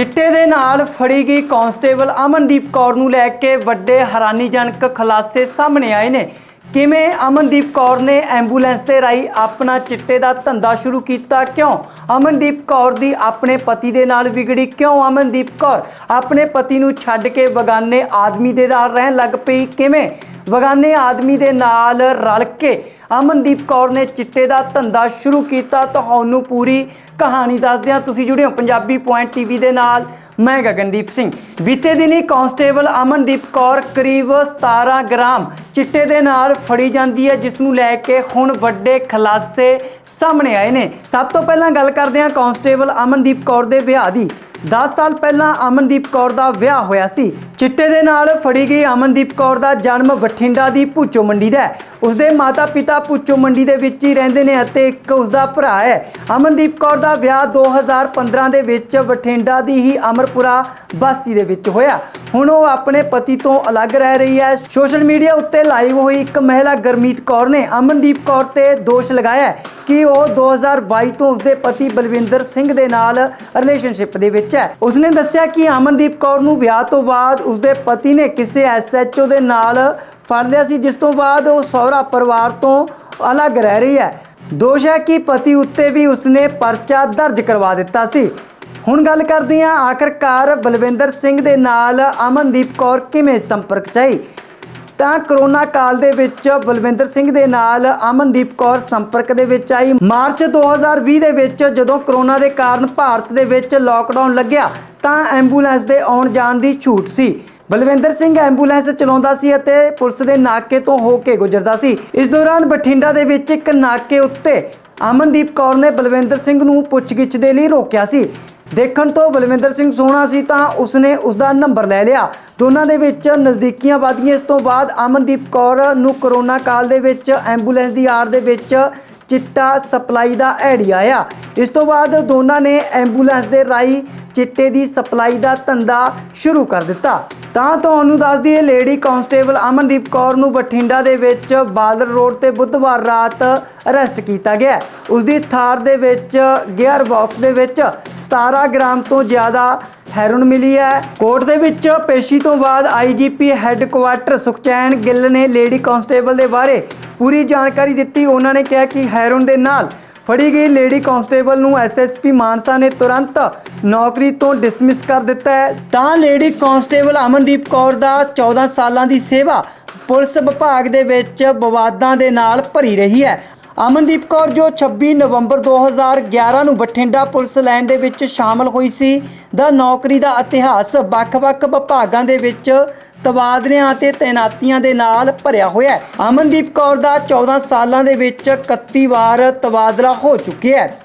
ਚਿੱਟੇ ਦੇ ਨਾਲ ਫੜੀ ਗਈ ਕਾਂਸਟੇਬਲ ਅਮਨਦੀਪ ਕੌਰ ਨੂੰ ਲੈ ਕੇ ਵੱਡੇ ਹੈਰਾਨੀਜਨਕ ਖੁਲਾਸੇ ਸਾਹਮਣੇ ਆਏ ਨੇ। ਕਿਵੇਂ ਅਮਨਦੀਪ ਕੌਰ ਨੇ ਐਂਬੂਲੈਂਸ ਤੇ ਰਾਈ ਆਪਣਾ ਚਿੱਟੇ ਦਾ ਧੰਦਾ ਸ਼ੁਰੂ ਕੀਤਾ? ਕਿਉਂ? ਅਮਨਦੀਪ ਕੌਰ ਦੀ ਆਪਣੇ ਪਤੀ ਦੇ ਨਾਲ ਵਿਗੜੀ। ਕਿਉਂ ਅਮਨਦੀਪ ਕੌਰ ਆਪਣੇ ਪਤੀ ਨੂੰ ਛੱਡ ਕੇ ਬਗਾਨੇ ਆਦਮੀ ਦੇ ਨਾਲ ਰਹਿਣ ਲੱਗ ਪਈ? ਕਿਵੇਂ? ਬਗਾਨੇ ਆਦਮੀ ਦੇ ਨਾਲ ਰਲ ਕੇ ਅਮਨਦੀਪ ਕੌਰ ਨੇ ਚਿੱਟੇ ਦਾ ਧੰਦਾ ਸ਼ੁਰੂ ਕੀਤਾ। ਤੁਹਾਨੂੰ ਪੂਰੀ ਕਹਾਣੀ ਦੱਸਦੇ ਹਾਂ ਤੁਸੀਂ ਜੁੜੇ ਹੋ ਪੰਜਾਬੀ ਪੁਆਇੰਟ ਟੀਵੀ ਦੇ ਨਾਲ। ਮੈਂ ਗਗਨਦੀਪ ਸਿੰਘ। ਬੀਤੇ ਦਿਨੀ ਕਾਂਸਟੇਬਲ ਅਮਨਦੀਪ ਕੌਰ ਕਰੀਬ 17 ਗ੍ਰਾਮ ਚਿੱਟੇ ਦੇ ਨਾਲ ਫੜੀ ਜਾਂਦੀ ਹੈ, ਜਿਸ ਨੂੰ ਲੈ ਕੇ ਹੁਣ ਵੱਡੇ ਖੁਲਾਸੇ ਸਾਹਮਣੇ ਆਏ ਨੇ। ਸਭ ਤੋਂ ਪਹਿਲਾਂ ਗੱਲ ਕਰਦੇ ਹਾਂ ਕਾਂਸਟੇਬਲ ਅਮਨਦੀਪ ਕੌਰ ਦੇ ਵਿਆਹ ਦੀ। 10 ਸਾਲ ਪਹਿਲਾਂ ਅਮਨਦੀਪ ਕੌਰ ਦਾ ਵਿਆਹ ਹੋਇਆ ਸੀ। ਚਿੱਟੇ ਦੇ ਨਾਲ ਫੜੀ ਗਈ ਅਮਨਦੀਪ ਕੌਰ ਦਾ ਜਨਮ ਬਠਿੰਡਾ ਦੀ ਭੁੱਚੋ ਮੰਡੀ ਦਾ ਹੈ। ਉਸਦੇ ਮਾਤਾ-ਪਿਤਾ ਭੁੱਚੋ ਮੰਡੀ ਦੇ ਵਿੱਚ ਹੀ ਰਹਿੰਦੇ ਨੇ ਅਤੇ ਇੱਕ ਉਸਦਾ ਭਰਾ ਹੈ। ਅਮਨਦੀਪ ਕੌਰ ਦਾ ਵਿਆਹ 2015 ਦੇ ਵਿੱਚ ਬਠਿੰਡਾ ਦੀ ਹੀ ਅਮਰਪੁਰਾ ਬਸਤੀ ਦੇ ਵਿੱਚ ਹੋਇਆ। ਹੁਣ ਉਹ ਆਪਣੇ ਪਤੀ ਤੋਂ ਅਲੱਗ ਰਹਿ ਰਹੀ ਹੈ। ਸੋਸ਼ਲ ਮੀਡੀਆ ਉੱਤੇ ਲਾਈਵ ਹੋਈ ਇੱਕ ਮਹਿਲਾ ਗਰਮੀਤ ਕੌਰ ਨੇ ਅਮਨਦੀਪ ਕੌਰ ਤੇ ਦੋਸ਼ ਲਗਾਇਆ ਕਿ ਉਹ 2022 ਤੋਂ ਉਸਦੇ ਪਤੀ ਬਲਵਿੰਦਰ ਸਿੰਘ ਦੇ ਨਾਲ ਰਿਲੇਸ਼ਨਸ਼ਿਪ ਦੇ ਵਿੱਚ ਹੈ। ਉਸਨੇ ਦੱਸਿਆ ਕਿ ਅਮਨਦੀਪ ਕੌਰ ਨੂੰ ਵਿਆਹ ਤੋਂ ਬਾਅਦ ਉਸਦੇ ਪਤੀ ਨੇ ਕਿਸੇ ਐਸਐਚਓ ਦੇ ਨਾਲ ਫੜ ਲਿਆ ਸੀ, ਜਿਸ ਤੋਂ ਬਾਅਦ ਉਹ ਸਹੁਰਾ ਪਰਿਵਾਰ ਤੋਂ ਅਲੱਗ ਰਹਿ ਰਹੀ ਹੈ। ਦੋਸ਼ ਹੈ ਕਿ ਪਤੀ ਉੱਤੇ ਵੀ ਉਸਨੇ ਪਰਚਾ ਦਰਜ ਕਰਵਾ ਦਿੱਤਾ ਸੀ। ਹੁਣ ਗੱਲ ਕਰਦੇ ਹਾਂ ਆਖਰਕਾਰ ਬਲਵਿੰਦਰ ਸਿੰਘ ਦੇ ਨਾਲ ਅਮਨਦੀਪ ਕੌਰ ਕਿਵੇਂ ਸੰਪਰਕ 'ਚ ਆਈ? ਤਾਂ ਕਰੋਨਾ ਕਾਲ ਦੇ ਵਿੱਚ ਬਲਵਿੰਦਰ ਸਿੰਘ ਦੇ ਨਾਲ ਅਮਨਦੀਪ ਕੌਰ ਸੰਪਰਕ ਦੇ ਵਿੱਚ ਆਈ। ਮਾਰਚ 2020 ਦੇ ਵਿੱਚ ਜਦੋਂ ਕਰੋਨਾ ਦੇ ਕਾਰਨ ਭਾਰਤ ਦੇ ਵਿੱਚ ਲੋਕਡਾਊਨ ਲੱਗਿਆ, ਤਾਂ ਐਂਬੂਲੈਂਸ ਦੇ ਆਉਣ ਜਾਣ ਦੀ ਛੂਟ ਸੀ। ਬਲਵਿੰਦਰ ਸਿੰਘ ਐਂਬੂਲੈਂਸ ਚਲਾਉਂਦਾ ਸੀ ਅਤੇ ਪੁਲਿਸ ਦੇ ਨਾਕੇ ਤੋਂ ਹੋ ਕੇ ਗੁਜ਼ਰਦਾ ਸੀ। ਇਸ ਦੌਰਾਨ ਬਠਿੰਡਾ ਦੇ ਵਿੱਚ ਇੱਕ ਨਾਕੇ ਉੱਤੇ ਅਮਨਦੀਪ ਕੌਰ ਨੇ ਬਲਵਿੰਦਰ ਸਿੰਘ ਨੂੰ ਪੁੱਛਗਿੱਛ ਦੇ ਲਈ ਰੋਕਿਆ ਸੀ। ਦੇਖਣ ਤੋਂ ਬਲਵਿੰਦਰ ਸਿੰਘ ਸੋਹਣਾ ਸੀ ਤਾਂ ਉਸਨੇ ਉਸਦਾ ਨੰਬਰ ਲੈ ਲਿਆ। ਦੋਨਾਂ ਦੇ ਵਿੱਚ ਨਜ਼ਦੀਕੀਆਂ ਵਧ ਗਈਆਂ ਇਸ ਤੋਂ ਬਾਅਦ ਅਮਨਦੀਪ ਕੌਰ ਨੂੰ ਕਰੋਨਾ ਕਾਲ ਦੇ ਵਿੱਚ ਐਂਬੂਲੈਂਸ ਦੀ ਆੜ ਦੇ ਵਿੱਚ ਚਿੱਟਾ ਸਪਲਾਈ ਦਾ ਆਈਡੀਆ ਆਇਆ। ਇਸ ਤੋਂ ਬਾਅਦ ਦੋਨਾਂ ਨੇ ਐਂਬੂਲੈਂਸ ਦੇ ਰਾਈ ਚਿੱਟੇ ਦੀ ਸਪਲਾਈ ਦਾ ਧੰਦਾ ਸ਼ੁਰੂ ਕਰ ਦਿੱਤਾ। ਤਾਂ ਤੁਹਾਨੂੰ ਦੱਸ ਦਈਏ ਲੇਡੀ ਕਾਂਸਟੇਬਲ ਅਮਨਦੀਪ ਕੌਰ ਨੂੰ ਬਠਿੰਡਾ ਦੇ ਵਿੱਚ ਬਾਦਲ ਰੋਡ ਤੇ ਬੁੱਧਵਾਰ ਰਾਤ ਅਰੈਸਟ ਕੀਤਾ ਗਿਆ ਹੈ। ਉਸ ਦੀ ਥਾਰ ਦੇ ਵਿੱਚ, ਗੇਅਰ ਬਾਕਸ ਦੇ ਵਿੱਚ 17 ਗ੍ਰਾਮ ਤੋਂ ਜ਼ਿਆਦਾ ਹੈਰੋਨ ਮਿਲੀ ਹੈ ਕੋਰਟ ਦੇ ਵਿੱਚ ਪੇਸ਼ੀ ਤੋਂ ਬਾਅਦ ਆਈਜੀਪੀ ਹੈੱਡਕੁਆਟਰ ਸੁਖਚੈਨ ਗਿੱਲ ਨੇ ਲੇਡੀ ਕਾਂਸਟੇਬਲ ਦੇ ਬਾਰੇ ਪੂਰੀ ਜਾਣਕਾਰੀ ਦਿੱਤੀ ਉਹਨਾਂ ਨੇ ਕਿਹਾ ਕਿ ਹੈਰੋਨ ਦੇ ਨਾਲ ਫੜੀ ਗਈ ਲੇਡੀ ਕਾਂਸਟੇਬਲ ਨੂੰ ਐਸਐਸਪੀ ਮਾਨਸਾ ਨੇ ਤੁਰੰਤ ਨੌਕਰੀ ਤੋਂ ਡਿਸਮਿਸ ਕਰ ਦਿੱਤਾ ਹੈ। ਤਾਂ ਲੇਡੀ ਕਾਂਸਟੇਬਲ ਅਮਨਦੀਪ ਕੌਰ ਦਾ 14 ਸਾਲਾਂ ਦੀ ਸੇਵਾ ਪੁਲਿਸ ਵਿਭਾਗ ਦੇ ਵਿੱਚ ਵਿਵਾਦਾਂ ਦੇ ਨਾਲ ਭਰੀ ਰਹੀ ਹੈ। ਅਮਨਦੀਪ ਕੌਰ ਜੋ 26 ਨਵੰਬਰ 2011 ਨੂੰ ਬਠਿੰਡਾ ਪੁਲਿਸ ਲਾਈਨ ਦੇ ਵਿੱਚ ਸ਼ਾਮਲ ਹੋਈ ਸੀ, ਦਾ ਨੌਕਰੀ ਦਾ ਇਤਿਹਾਸ ਵੱਖ-ਵੱਖ ਵਿਭਾਗਾਂ ਦੇ ਵਿੱਚ ਤਬਾਦਲਿਆਂ ਅਤੇ ਤੈਨਾਤੀਆਂ ਦੇ ਨਾਲ ਭਰਿਆ ਹੋਇਆ ਹੈ। ਅਮਨਦੀਪ ਕੌਰ ਦਾ 14 ਸਾਲਾਂ ਦੇ ਵਿੱਚ 31 ਵਾਰ ਤਬਾਦਲਾ ਹੋ ਚੁੱਕਿਆ ਹੈ।